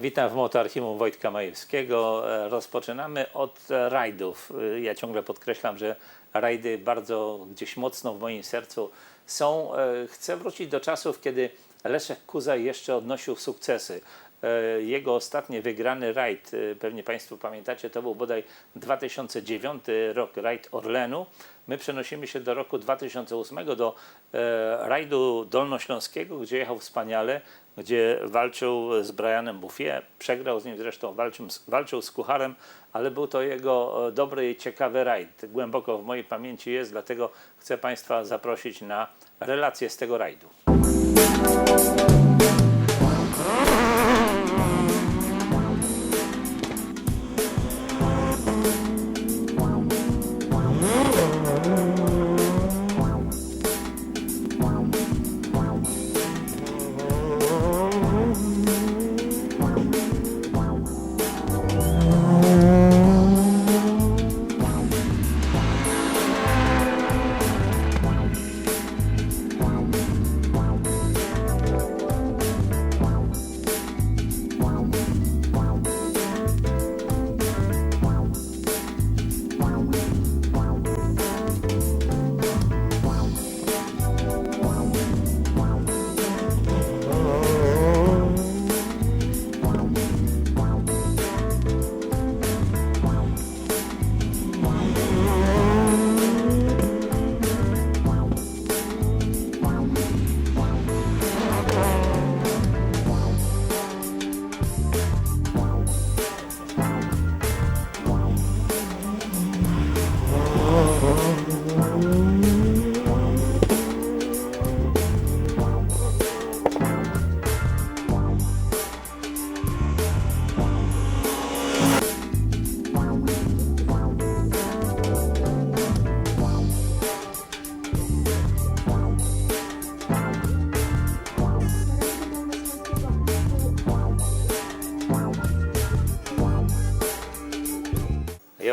Witam w Motoarchiwum Wojtka Majewskiego. E, Rozpoczynamy od e, rajdów. E, Ja ciągle podkreślam, że rajdy bardzo gdzieś mocno w moim sercu są. Chcę wrócić do czasów, kiedy Leszek Kuza jeszcze odnosił sukcesy. E, Jego ostatni wygrany rajd, e, pewnie Państwo pamiętacie, to był bodaj 2009 rok, rajd Orlenu. My przenosimy się do roku 2008, do e, rajdu dolnośląskiego, gdzie jechał wspaniale, gdzie walczył z Brianem Buffie, przegrał z nim zresztą, walczył, walczył z Kucharem, ale był to jego dobry i ciekawy rajd. Głęboko w mojej pamięci jest, dlatego chcę Państwa zaprosić na relację z tego rajdu.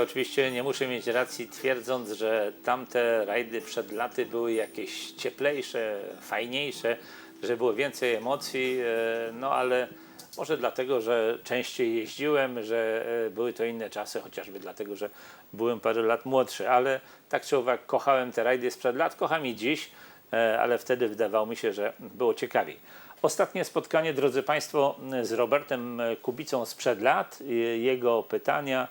Oczywiście nie muszę mieć racji twierdząc, że tamte rajdy przed laty były jakieś cieplejsze, fajniejsze, że było więcej emocji, e, no ale może dlatego, że częściej jeździłem, że e, były to inne czasy, chociażby dlatego, że byłem parę lat młodszy, ale tak czy owak kochałem te rajdy sprzed lat, kocham i dziś, e, ale wtedy wydawało mi się, że było ciekawiej. Ostatnie spotkanie, drodzy Państwo, z Robertem Kubicą sprzed lat, jego pytania,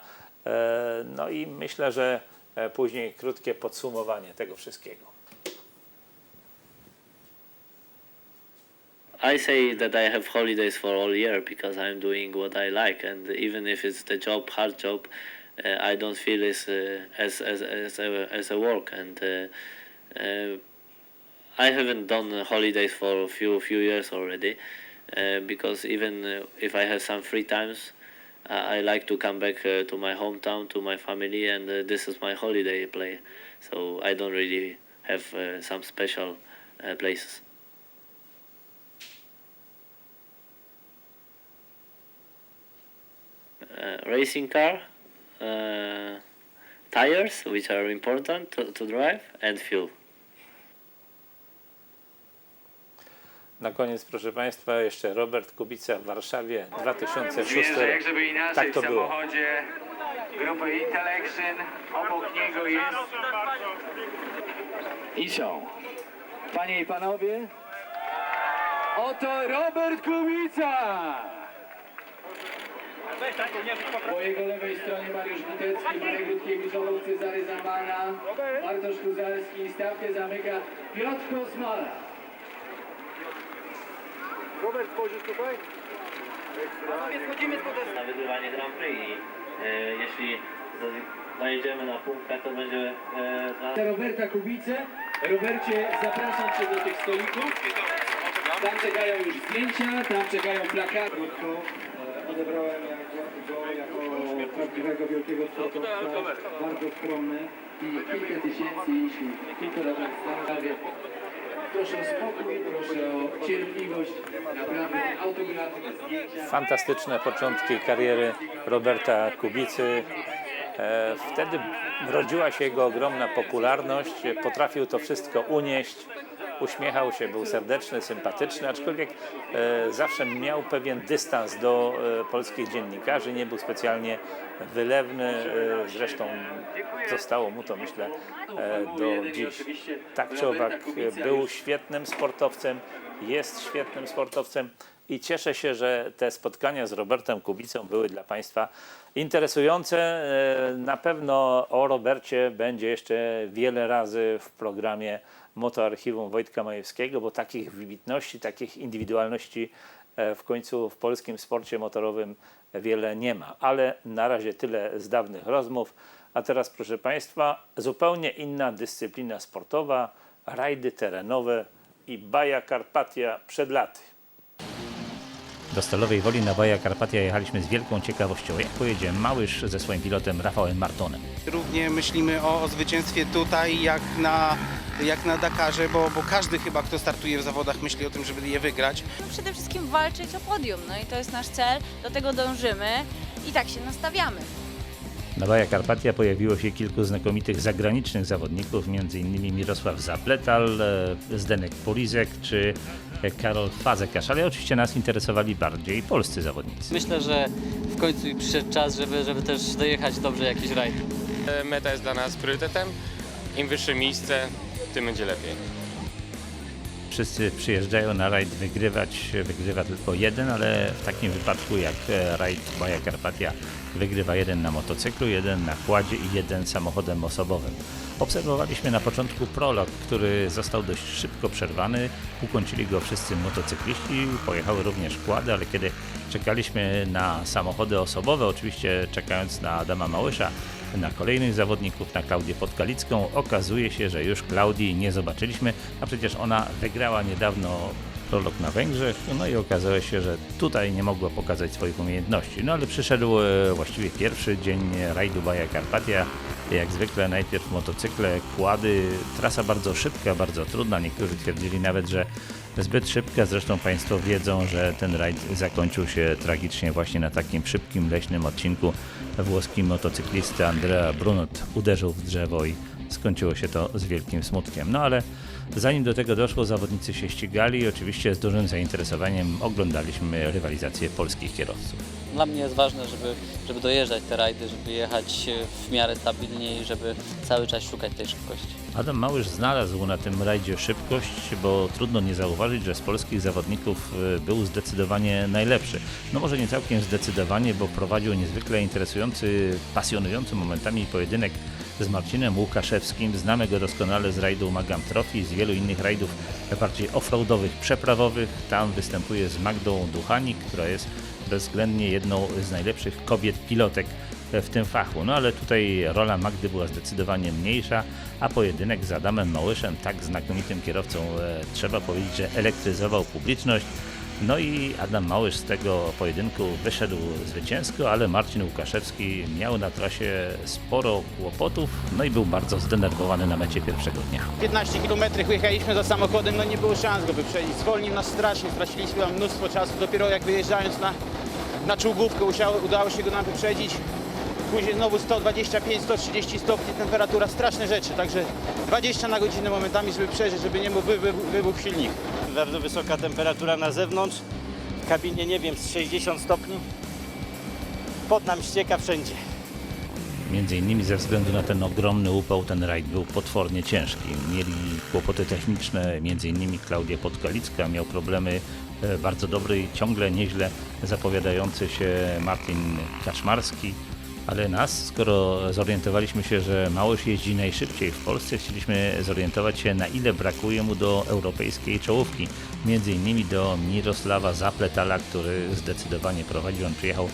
No i myślę, że e, później krótkie podsumowanie tego wszystkiego. I say that I have holidays for all year because I'm doing what I like, and even if it's the job, hard job, uh, I don't feel it's, uh, as as as a, as a work. And uh, uh, I haven't done uh, holidays for a few few years already, uh, because even uh, if I have some free times, uh, I like to come back uh, to my hometown, to my family, and uh, this is my holiday play. So I don't really have uh, some special places. racing car, tires, which are important to, to drive, and fuel. Na koniec, proszę Państwa, jeszcze Robert Kubica w Warszawie 2006 Wierzę, jak rok. żeby inaczej Tak to w było. samochodzie grupy Intellection. Obok niego jest i są. Panie i panowie, oto Robert Kubica! Po jego lewej stronie Mariusz Witecki, Marek Rutkiewicz, obok Cezary Zamana, Bartosz Kuzalski, stawkę zamyka Piotr Kosmala. Na wygrywanie Grand Prix i e, jeśli z- dojedziemy na punktach, to będzie e, dla Roberta Kubice. Robercie, zapraszam Cię do tych stolików. Tam czekają już zdjęcia, tam czekają plakaty. Krótko e, odebrałem jako, go jako prawdziwego wielkiego sportowca, bardzo skromny i kilka tysięcy, jeśli kilka lat prawie. Proszę o spokój, proszę o cierpliwość, naprawdę autografy. Fantastyczne początki kariery Roberta Kubicy. E, Wtedy rodziła się jego ogromna popularność, potrafił to wszystko unieść. Uśmiechał się, był serdeczny, sympatyczny, aczkolwiek e, zawsze miał pewien dystans do e, polskich dziennikarzy, nie był specjalnie wylewny, e, zresztą zostało mu to myślę do dziś. Tak czy owak był świetnym sportowcem, jest świetnym sportowcem i cieszę się, że te spotkania z Robertem Kubicą były dla Państwa interesujące. E, Na pewno o Robercie będzie jeszcze wiele razy w programie Motoarchiwum Wojtka Majewskiego, bo takich wybitności, takich indywidualności e, w końcu w polskim sporcie motorowym wiele nie ma. Ale na razie tyle z dawnych rozmów. A teraz, proszę Państwa, zupełnie inna dyscyplina sportowa, rajdy terenowe i Baja Karpatia przed laty. Do Stalowej Woli na Baja Karpatia jechaliśmy z wielką ciekawością. Jak pojedzie Małysz ze swoim pilotem Rafałem Martonem. Równie myślimy o, o zwycięstwie tutaj, jak na, jak na Dakarze, bo, bo każdy chyba, kto startuje w zawodach, myśli o tym, żeby je wygrać. Przede wszystkim walczyć o podium, no i to jest nasz cel, do tego dążymy i tak się nastawiamy. Na Baja Karpatia pojawiło się kilku znakomitych zagranicznych zawodników, m.in. Mirosław Zapletal, e, Zdenek Polizek czy e, Karol Fazekarz, ale oczywiście nas interesowali bardziej polscy zawodnicy. Myślę, że w końcu przyszedł czas, żeby, żeby też dojechać dobrze jakiś rajd. Meta jest dla nas priorytetem. Im wyższe miejsce, tym będzie lepiej. Wszyscy przyjeżdżają na rajd wygrywać, wygrywa tylko jeden, ale w takim wypadku jak e, rajd Baja Karpatia wygrywa jeden na motocyklu, jeden na kładzie i jeden samochodem osobowym. Obserwowaliśmy na początku prolog, który został dość szybko przerwany. Ukończyli go wszyscy motocykliści, pojechały również kłady, ale kiedy czekaliśmy na samochody osobowe, oczywiście czekając na Adama Małysza, na kolejnych zawodników, na Klaudię Podkalicką. Okazuje się, że już Klaudii nie zobaczyliśmy, a przecież ona wygrała niedawno prolog na Węgrzech, no i okazało się, że tutaj nie mogła pokazać swoich umiejętności. No ale przyszedł e, właściwie pierwszy dzień rajdu Baja Karpatia. Jak zwykle najpierw motocykle, kłady, trasa bardzo szybka, bardzo trudna. Niektórzy twierdzili nawet, że zbyt szybka. Zresztą Państwo wiedzą, że ten rajd zakończył się tragicznie właśnie na takim szybkim, leśnym odcinku. Włoski motocyklista Andrea Brunot uderzył w drzewo i skończyło się to z wielkim smutkiem. No ale zanim do tego doszło, zawodnicy się ścigali i oczywiście z dużym zainteresowaniem oglądaliśmy rywalizację polskich kierowców. Dla mnie jest ważne, żeby, żeby dojeżdżać te rajdy, żeby jechać w miarę stabilnie i żeby cały czas szukać tej szybkości. Adam Małysz znalazł na tym rajdzie szybkość, bo trudno nie zauważyć, że z polskich zawodników y, był zdecydowanie najlepszy. No może nie całkiem zdecydowanie, bo prowadził niezwykle interesujący, pasjonujący momentami pojedynek z Marcinem Łukaszewskim. Znamy go doskonale z rajdu Magam Trophy, z wielu innych rajdów bardziej offroadowych, przeprawowych. Tam występuje z Magdą Duchanik, która jest bezwzględnie jedną z najlepszych kobiet pilotek w tym fachu. No ale tutaj rola Magdy była zdecydowanie mniejsza, a pojedynek z Adamem Małyszem, tak znakomitym kierowcą, e, trzeba powiedzieć, że elektryzował publiczność. No i Adam Małysz z tego pojedynku wyszedł zwycięsko, ale Marcin Łukaszewski miał na trasie sporo kłopotów, no i był bardzo zdenerwowany na mecie pierwszego dnia. 15 km jechaliśmy za samochodem, no nie było szans go wyprzedzić. Zwolnił nas strasznie, straciliśmy tam mnóstwo czasu. Dopiero jak wyjeżdżając na, na czołgówkę usiało, udało się go nam wyprzedzić. Później znowu 125-130 stopni temperatura, straszne rzeczy. Także 20 na godzinę momentami, żeby przeżyć, żeby nie był wy, wy, wybuch silnik. Bardzo wysoka temperatura na zewnątrz. W kabinie nie wiem, z 60 stopni. Pot nam ścieka wszędzie. Między innymi ze względu na ten ogromny upał ten rajd był potwornie ciężki. Mieli kłopoty techniczne, między innymi Klaudia Podkalicka miał problemy e, bardzo dobry i ciągle nieźle zapowiadający się Martin Kaczmarski. Ale nas, skoro zorientowaliśmy się, że Małysz jeździ najszybciej w Polsce, chcieliśmy zorientować się na ile brakuje mu do europejskiej czołówki. Między innymi do Mirosława Zapletala, który zdecydowanie prowadził. On przyjechał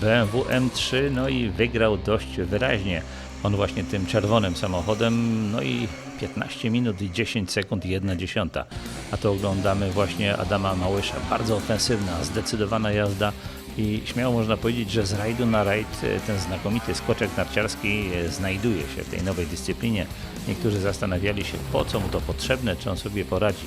BMW M3, no i wygrał dość wyraźnie. On właśnie tym czerwonym samochodem, no i 15 minut i 10 sekund i 1 dziesiąta. A to oglądamy właśnie Adama Małysza. Bardzo ofensywna, zdecydowana jazda i śmiało można powiedzieć, że z rajdu na rajd e, ten znakomity skoczek narciarski e, znajduje się w tej nowej dyscyplinie. Niektórzy zastanawiali się, po co mu to potrzebne, czy on sobie poradzi.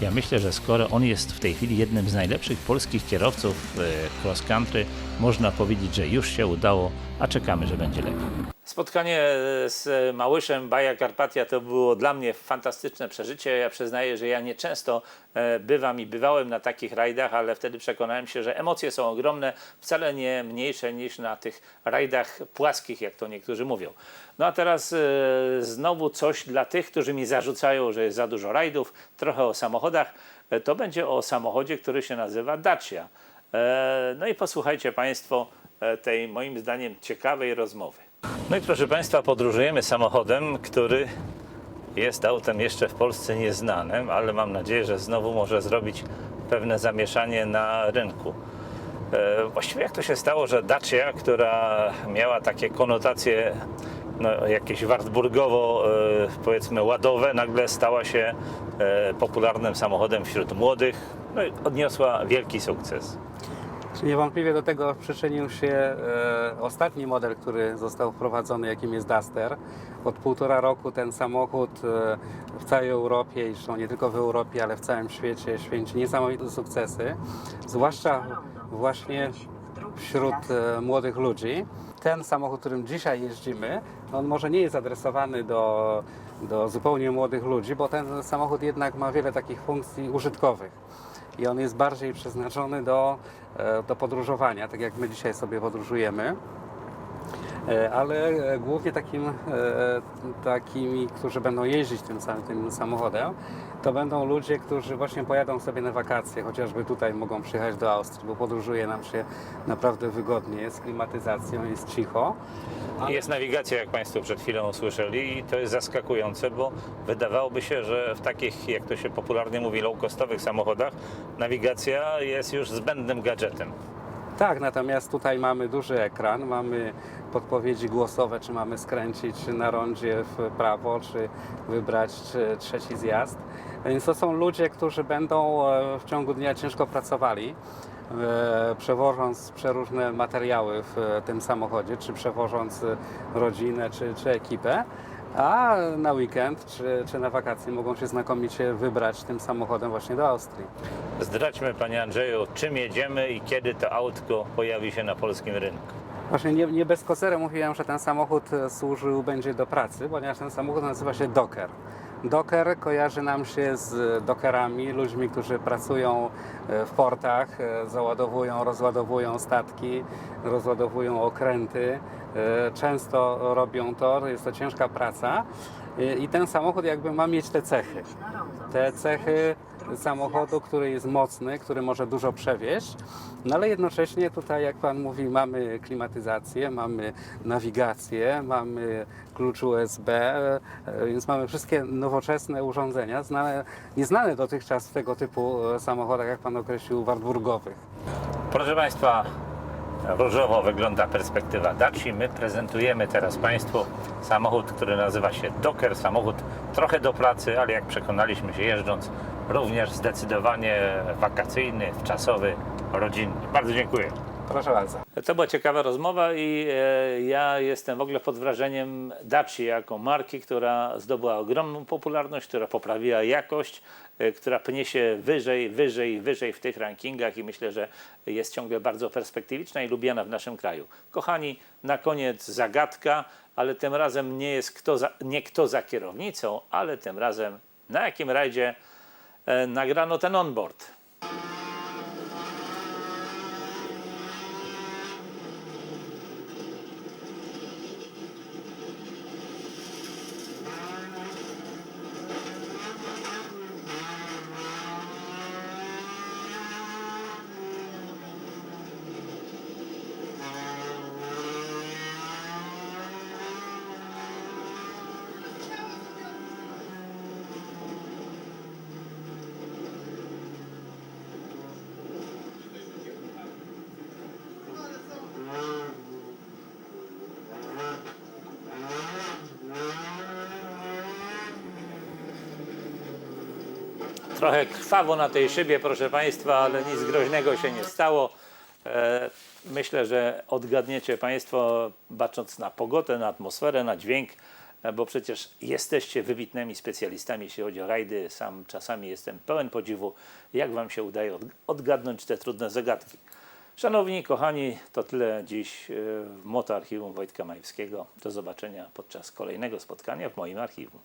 Ja myślę, że skoro on jest w tej chwili jednym z najlepszych polskich kierowców e, cross country, można powiedzieć, że już się udało, a czekamy, że będzie lepiej. Spotkanie z Małyszem Baja Karpatia to było dla mnie fantastyczne przeżycie. Ja przyznaję, że ja nie często e, bywam i bywałem na takich rajdach, ale wtedy przekonałem się, że emocje są ogromne, wcale nie mniejsze niż na tych rajdach płaskich, jak to niektórzy mówią. No a teraz e, znowu coś dla tych, którzy mi zarzucają, że jest za dużo rajdów, trochę o samochodach. E, To będzie o samochodzie, który się nazywa Dacia. E, No i posłuchajcie Państwo e, tej moim zdaniem ciekawej rozmowy. No i proszę Państwa, podróżujemy samochodem, który jest autem jeszcze w Polsce nieznanym, ale mam nadzieję, że znowu może zrobić pewne zamieszanie na rynku. E, Właściwie jak to się stało, że Dacia, która miała takie konotacje no, jakieś wartburgowo, e, powiedzmy ładowe, nagle stała się e, popularnym samochodem wśród młodych no i odniosła wielki sukces. Niewątpliwie do tego przyczynił się e, ostatni model, który został wprowadzony, jakim jest Duster. Od półtora roku ten samochód e, w całej Europie, zresztą nie tylko w Europie, ale w całym świecie święci niesamowite sukcesy, zwłaszcza właśnie wśród e, młodych ludzi. Ten samochód, którym dzisiaj jeździmy, on może nie jest adresowany do, do zupełnie młodych ludzi, bo ten samochód jednak ma wiele takich funkcji użytkowych i on jest bardziej przeznaczony do, e, do podróżowania, tak jak my dzisiaj sobie podróżujemy. E, Ale e, głównie takim, e, takimi, którzy będą jeździć tym samym tym samochodem, to będą ludzie, którzy właśnie pojadą sobie na wakacje, chociażby tutaj mogą przyjechać do Austrii, bo podróżuje nam się naprawdę wygodnie, z klimatyzacją, jest cicho. Jest nawigacja, jak Państwo przed chwilą usłyszeli, i to jest zaskakujące, bo wydawałoby się, że w takich, jak to się popularnie mówi, low-costowych samochodach, nawigacja jest już zbędnym gadżetem. Tak, natomiast tutaj mamy duży ekran, mamy podpowiedzi głosowe, czy mamy skręcić na rondzie w prawo, czy wybrać czy trzeci zjazd. Więc to są ludzie, którzy będą e, w ciągu dnia ciężko pracowali, e, przewożąc przeróżne materiały w e, tym samochodzie, czy przewożąc rodzinę, czy, czy ekipę. A na weekend czy, czy na wakacje mogą się znakomicie wybrać tym samochodem właśnie do Austrii. Zdradźmy, Panie Andrzeju, czym jedziemy i kiedy to autko pojawi się na polskim rynku. Właśnie nie, nie bez kozery mówiłem, że ten samochód służył będzie do pracy, ponieważ ten samochód nazywa się Docker. Docker kojarzy nam się z dockerami, ludźmi, którzy pracują e, w portach, e, załadowują, rozładowują statki, rozładowują okręty. E, Często robią to, jest to ciężka praca i ten samochód jakby ma mieć te cechy. Te cechy samochodu, który jest mocny, który może dużo przewieźć, no ale jednocześnie tutaj, jak Pan mówi, mamy klimatyzację, mamy nawigację, mamy klucz USB, e, więc mamy wszystkie nowoczesne urządzenia, znane, nieznane dotychczas w tego typu e, samochodach, jak Pan określił, wartburgowych. Proszę Państwa, różowo wygląda perspektywa Daci. My prezentujemy teraz Państwu samochód, który nazywa się Docker. Samochód trochę do pracy, ale jak przekonaliśmy się jeżdżąc, również zdecydowanie wakacyjny, wczasowy, rodzinny. Bardzo dziękuję. Proszę bardzo. To była ciekawa rozmowa i e, ja jestem w ogóle pod wrażeniem Daci jako marki, która zdobyła ogromną popularność, która poprawiła jakość, e, która pnie się wyżej, wyżej, wyżej w tych rankingach i myślę, że jest ciągle bardzo perspektywiczna i lubiana w naszym kraju. Kochani, na koniec zagadka, ale tym razem nie jest kto za, nie kto za kierownicą, ale tym razem na jakim rajdzie nagrano ten onboard. Trochę krwawo na tej szybie, proszę Państwa, ale nic groźnego się nie stało. E, Myślę, że odgadniecie Państwo, bacząc na pogodę, na atmosferę, na dźwięk, e, bo przecież jesteście wybitnymi specjalistami, jeśli chodzi o rajdy. Sam czasami jestem pełen podziwu, jak Wam się udaje od- odgadnąć te trudne zagadki. Szanowni, kochani, to tyle dziś e, w Moto Archiwum Wojtka Majewskiego. Do zobaczenia podczas kolejnego spotkania w moim archiwum.